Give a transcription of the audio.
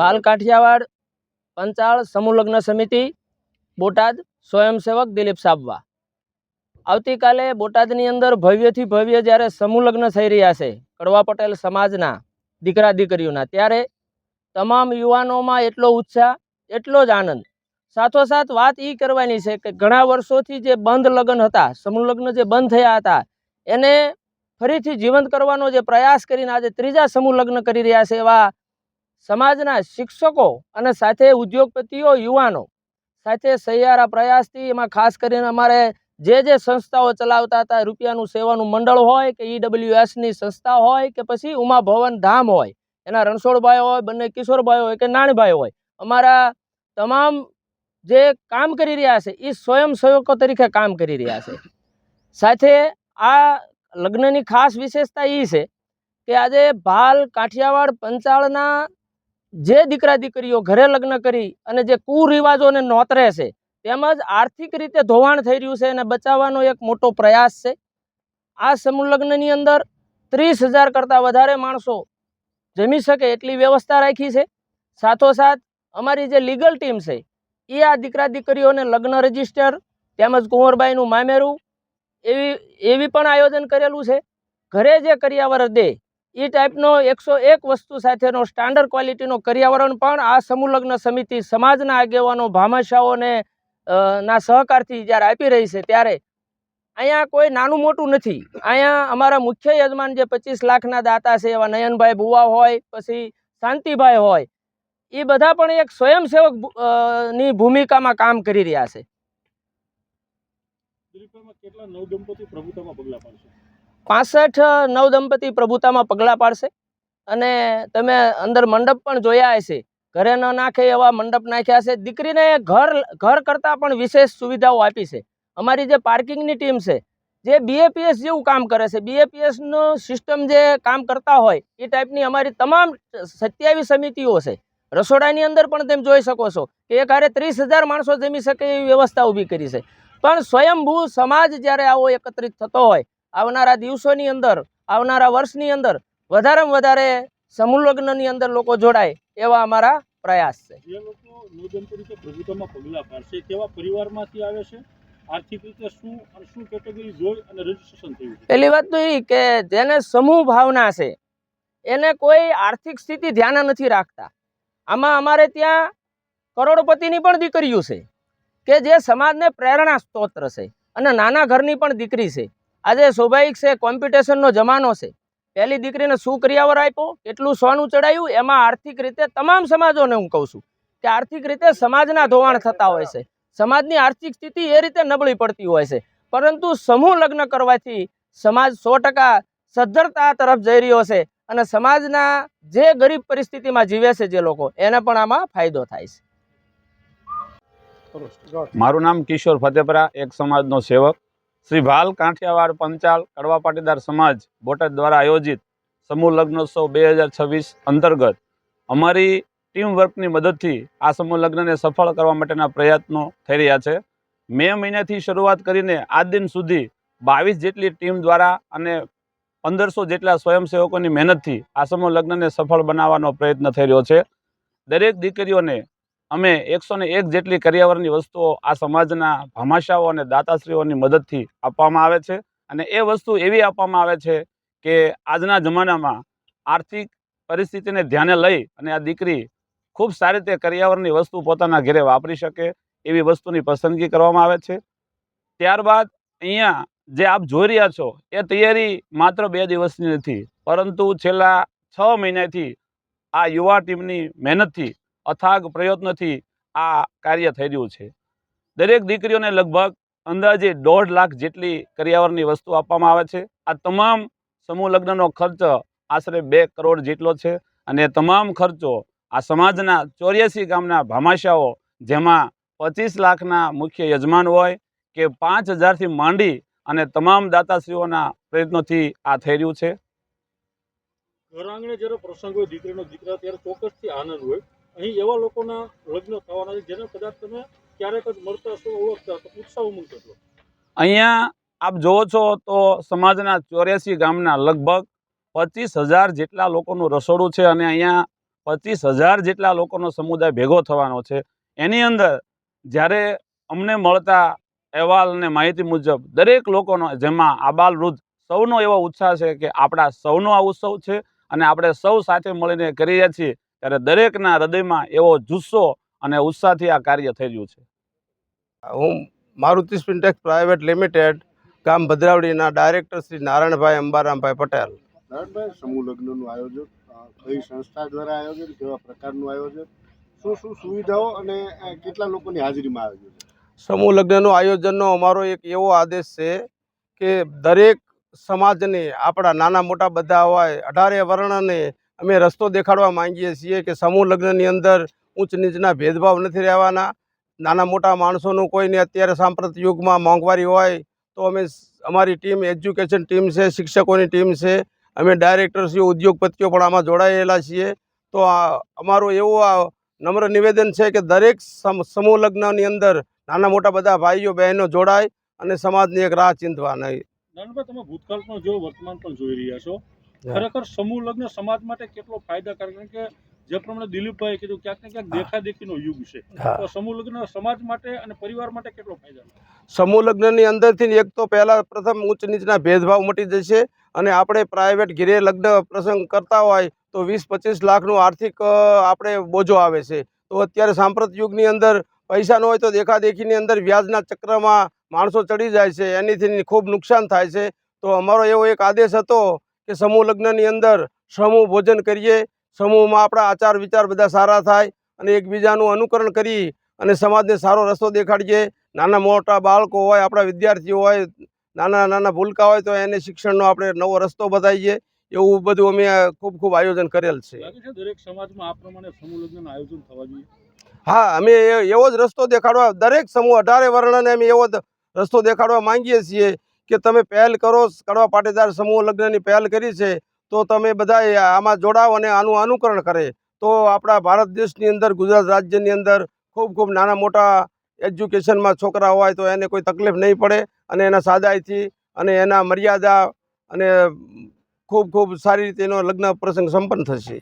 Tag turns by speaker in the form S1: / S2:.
S1: પાલ કાઠિયાવાડ પંચાળ સમૂહલગ્ન સમિતિ, બોટાદ સ્વયંસેવક દિલીપ સાબવા. આવતીકાલે બોટાદની અંદર ભવ્યથી ભવ્ય જ્યારે સમૂહલગ્ન થઈ રહ્યા છે, કડવા પટેલ સમાજના દીકરા દીકરીઓના, ત્યારે તમામ યુવાનોમાં એટલો ઉત્સાહ, એટલો જ આનંદ. સાથોસાથ વાત એ કરવાની છે કે ઘણા વર્ષોથી જે બંધ લગ્ન હતા સમૂહલગ્ન જે બંધ થયા હતા, એને ફરીથી જીવંત કરવાનો જે પ્રયાસ કરીને આજે ત્રીજા સમૂહ કરી રહ્યા છે એવા સમાજના શિક્ષકો અને સાથે ઉદ્યોગપતિઓ, યુવાનો સાથે સહિયારા પ્રયાસથી એમાં ખાસ કરીને અમારે જે જે સંસ્થાઓ ચલાવતા હતા, રૂપિયાનું સેવાનું મંડળ હોય કે ઈડબ્લ્યુએસની સંસ્થા હોય કે પછી ઉમા ભવન ધામ હોય, એના રણછોડભાઈ હોય, બંને કિશોરભાઈ હોય કે નાણભાઈ હોય, અમારા તમામ જે કામ કરી રહ્યા છે એ સ્વયંસેવકો તરીકે કામ કરી રહ્યા છે. સાથે આ લગ્નની ખાસ વિશેષતા એ છે કે આજે ભાલ કાઠિયાવાડ પંચાળના જે દીકરા દીકરીઓ ઘરે લગ્ન કરી અને જે કુરિવાજોને નોતરે છે તેમજ આર્થિક રીતે ધોવાણ થઈ રહ્યું છે એને બચાવવાનો એક મોટો પ્રયાસ છે. આ સમૂહ અંદર ત્રીસ હજાર કરતાં વધારે માણસો જમી શકે એટલી વ્યવસ્થા રાખી છે. સાથોસાથ અમારી જે લીગલ ટીમ છે, એ આ દીકરા દીકરીઓને લગ્ન રજિસ્ટર તેમજ કુંવરબાઈનું મામેરું એવી એવી પણ આયોજન કરેલું છે. ઘરે જે કર્યાવર દે એ ટાઈપનો એકસો એક વસ્તુ સાથેનો સ્ટાન્ડર્ડ ક્વોલિટીનો કર્યાવરણ પણ આ સમૂહલગ્ન સમિતિ સમાજના આગેવાનો, ભામાશાઓને ના સહકારથી જ્યારે આપી રહી છે ત્યારે અહીંયા કોઈ નાનું મોટું નથી. અહીંયા અમારા મુખ્ય યજમાન જે પચીસ લાખના દાતા છે એવા નયનભાઈ ભુવા હોય, પછી શાંતિભાઈ હોય એ બધા પણ એક સ્વયંસેવકની ભૂમિકામાં કામ કરી રહ્યા છે. પાસઠ, નવ દંપતી પ્રભુતામાં પગલાં પાડશે અને તમે અંદર મંડપ પણ જોયા હશે. ઘરે ન નાખે એવા મંડપ નાખ્યા છે. દીકરીને ઘર ઘર કરતાં પણ વિશેષ સુવિધાઓ આપી છે. અમારી જે પાર્કિંગની ટીમ છે, જે બીએપીએસ જેવું કામ કરે છે બીએપીએસનું સિસ્ટમ જે કામ કરતા હોય, એ ટાઈપની અમારી તમામ સત્યાવીસ સમિતિઓ છે. રસોડાની અંદર પણ તેમ જોઈ શકો છો કે એક હારે ત્રીસ હજાર માણસો જમી શકે એવી વ્યવસ્થા ઊભી કરી છે. પણ સ્વયંભૂ સમાજ જ્યારે આવો એકત્રિત થતો હોય આવનારા દિવસોની અંદર આવનારા વર્ષની અંદર વધારેમાં વધારે સમૂહ લગ્નની અંદર લોકો જોડાય એવા અમારા પ્રયાસ છે.
S2: જે લોકો નવદંપતિ કે પ્રભુતામાં પગલાં પાડશે કેવા પરિવારમાંથી આવે છે? આર્થિક રીતે શું અને શું કેટેગરી જોઈ અને રજીસ્ટ્રેશન થયું
S1: પહેલી વાત તો એ કે જેને સમૂહ ભાવના છે એને કોઈ આર્થિક સ્થિતિ ધ્યાન નથી રાખતા. આમાં અમારે ત્યાં કરોડપતિની પણ દીકરીઓ છે કે જે સમાજને પ્રેરણા સ્તોત્ર છે અને નાના ઘરની પણ દીકરી છે. આજે સ્વાભાવિક છે કોમ્પિટિશનનો જમાનો છે. પહેલી દીકરીને શું ક્રિયાવર આપ્યો, કેટલું સોનું ચડાયું એમાં આર્થિક રીતે તમામ સમાજોને હું કહું છું કે આર્થિક રીતે સમાજના ધોવાણ થતા હોય છે. સમાજની આર્થિક સ્થિતિ એ રીતે નબળી પડતી હોય છે. પરંતુ સમૂહ લગ્ન કરવાથી સમાજ સો ટકા સદ્ધરતા તરફ જઈ રહ્યો છે અને સમાજના જે ગરીબ પરિસ્થિતિમાં જીવે છે જે લોકો, એને પણ આમાં ફાયદો થાય છે.
S3: મારું નામ કિશોર ફતેપરા, એક સમાજનો સેવક. શ્રી ભાલ કાંઠિયાવાડ પંચાલ કડવા પાટીદાર સમાજ બોટાદ દ્વારા આયોજિત સમૂહ લગ્નોત્સવ બે હજાર છવ્વીસ અંતર્ગત અમારી ટીમ વર્કની મદદથી આ સમૂહ લગ્નને સફળ કરવા માટેના પ્રયત્નો થઈ રહ્યા છે. મે મહિનાથી શરૂઆત કરીને આજ દિન સુધી બાવીસ જેટલી ટીમ દ્વારા અને પંદરસો જેટલા સ્વયંસેવકોની મહેનતથી આ સમૂહ લગ્નને સફળ બનાવવાનો પ્રયત્ન થઈ રહ્યો છે. દરેક દીકરીઓને અમે એકસો ને એક જેટલી કરિયાવરની વસ્તુઓ આ સમાજના ભામાશાઓ અને દાતાશ્રીઓની મદદથી આપવામાં આવે છે. અને એ વસ્તુ એવી આપવામાં આવે છે કે આજના જમાનામાં આર્થિક પરિસ્થિતિને ધ્યાને લઈ અને આ દીકરી ખૂબ સારી રીતે કરિયાવરની વસ્તુ પોતાના ઘરે વાપરી શકે એવી વસ્તુની પસંદગી કરવામાં આવે છે. ત્યારબાદ અહીંયા જે આપ જોઈ રહ્યા છો એ તૈયારી માત્ર બે દિવસની નથી, પરંતુ છેલ્લા છ મહિનાથી આ યુવા ટીમની મહેનતથી અથાગ પ્રયત્નથી આ કાર્ય થઈ રહ્યું છે. દરેક દીકરીઓને લગભગ અંદાજે દોઢ લાખ જેટલી કરિયાવરની વસ્તુ આપવામાં આવે છે. આ તમામ સમૂહ લગ્નનો ખર્ચ આશરે બે કરોડ જેટલો છે અને તમામ ખર્ચો આ સમાજના ચોર્યાસી ગામના ભામાશાઓ, જેમાં પચીસ લાખના મુખ્ય યજમાન હોય કે પાંચ હજારથી માંડી અને તમામ દાતાશ્રીઓના પ્રયત્નોથી આ થઈ રહ્યું છે.
S2: ઘર આંગણે જ્યારે પ્રસંગ હોય, દીકરીનો દીકરા ત્યારે ચોક્કસથી આનંદ હોય. અહીં એવા લોકોના લગ્ન થવાના છે, જેને કદાચ તમે ક્યારેક જ મળતા છો ઓળખતા તો ઉત્સાહ ઉમંગ થતો
S3: અહીંયા આપ જોવો છો તો સમાજના ચોર્યાસી ગામના લગભગ પચીસ હજાર જેટલા લોકોનું રસોડું છે અને અહીંયા પચીસ હજાર જેટલા લોકોનો સમુદાય ભેગો થવાનો છે. એની અંદર જ્યારે અમને મળતા અહેવાલ અને માહિતી મુજબ દરેક લોકોનો, જેમાં આબાલ વૃદ્ધ સૌનો એવો ઉત્સાહ છે કે આપણા સૌનો આ ઉત્સવ છે અને આપણે સૌ સાથે મળીને કરીએ છીએ. ત્યારે દરેકના હૃદયમાં એવો જુસ્સો અને ઉત્સાહથી આ કાર્ય થઈ રહ્યું છે.
S4: હું મારુતિ સ્પિન્ટેક્સ પ્રાઇવેટ લિમિટેડ ગામ ભદ્રાવડીના ડાયરેક્ટર શ્રી નારાયણભાઈ અંબારામભાઈ પટેલ.
S5: નારાયણભાઈ સમૂહ લગ્નનું આયોજન કઈ સંસ્થા દ્વારા આયોજન કેવા પ્રકારનું આયોજન શું શું સુવિધાઓ અને કેટલા લોકોની હાજરીમાં આયોજન?
S4: સમૂહ લગ્નનું આયોજનનો અમારો એક એવો આદેશ છે કે દરેક સમાજને આપણા નાના મોટા બધા હોય અઢારે વર્ણને અમે રસ્તો દેખાડવા માંગીએ છીએ કે સમૂહ લગ્નની અંદર ઊંચ નીચના ભેદભાવ નથી રહેવાના. નાના મોટા માણસોનું કોઈને અત્યારે સાંપ્રત યુગમાં મોંઘવારી હોય તો અમે અમારી ટીમ, એજ્યુકેશન ટીમ છે, શિક્ષકોની ટીમ છે, અમે ડાયરેક્ટરશ્રીઓ, ઉદ્યોગપતિઓ પણ આમાં જોડાયેલા છીએ. તો અમારું એવું આ નમ્ર નિવેદન છે કે દરેક સમ- સમૂહ લગ્નની અંદર નાના મોટા બધા ભાઈઓ, બહેનો જોડાય અને સમાજની એક રાહ ચિંતવા નહીં.
S2: તમે ભૂતકાળ પણ જો વર્તમાન પણ જોઈ રહ્યા છો. ખરેખર સમૂહ લગ્ન સમાજ માટે કેટલો ફાયદાકારક કારણ કે જે પ્રમાણે દિલીપભાઈ કીધું ક્યાંક ને ક્યાંક દેખાદેખીનો યુગ છે. તો સમૂહ લગ્ન સમાજ માટે અને પરિવાર માટે કેટલો ફાયદા
S4: સમૂહ લગ્નની અંદરથી એક તો પહેલાં પ્રથમ ઊંચ નીચના ભેદભાવ મટી જશે અને આપણે પ્રાઇવેટ ઘેરે લગ્ન પ્રસંગ કરતા હોય તો વીસ પચીસ લાખનું આર્થિક આપણે બોજો આવે છે. તો અત્યારે સાંપ્રત યુગની અંદર પૈસા ન હોય તો દેખાદેખીની અંદર વ્યાજના ચક્રમાં માણસો ચડી જાય છે. એનીથી ખૂબ નુકસાન થાય છે. તો અમારો એવો એક આદેશ હતો કે સમૂહ લગ્નની અંદર સમૂહ ભોજન કરીએ સમૂહમાં આપણા આચાર વિચાર બધા સારા થાય અને એકબીજાનું અનુકરણ કરી અને સમાજને સારો રસ્તો દેખાડીએ. નાના મોટા બાળકો હોય આપણા વિદ્યાર્થીઓ હોય નાના નાના ભૂલકા હોય તો એને શિક્ષણનો આપણે નવો રસ્તો બતાવીએ. એવું બધું અમે ખૂબ ખૂબ આયોજન કરેલ છે.
S2: દરેક સમાજમાં આ પ્રમાણે સમૂહ લગ્ન આયોજન થવા જોઈએ?
S4: હા અમે એવો જ રસ્તો દેખાડવા દરેક સમૂહ અઢારે વર્ણને અમે એવો જ રસ્તો દેખાડવા માંગીએ છીએ કે તમે પહેલ કરો, કડવા પાટીદાર સમૂહ લગ્નની પહેલ કરી છે, તો તમે બધા આમાં જોડાઓ અને આનું અનુકરણ કરે. તો આપણા ભારત દેશની અંદર, ગુજરાત રાજ્યની અંદર ખૂબ ખૂબ નાના મોટા એજ્યુકેશનમાં છોકરા હોય તો એને કોઈ તકલીફ નહીં પડે અને એના સાદાઈથી અને એના મર્યાદા અને ખૂબ ખૂબ સારી રીતે એનો લગ્ન પ્રસંગ સંપન્ન થશે.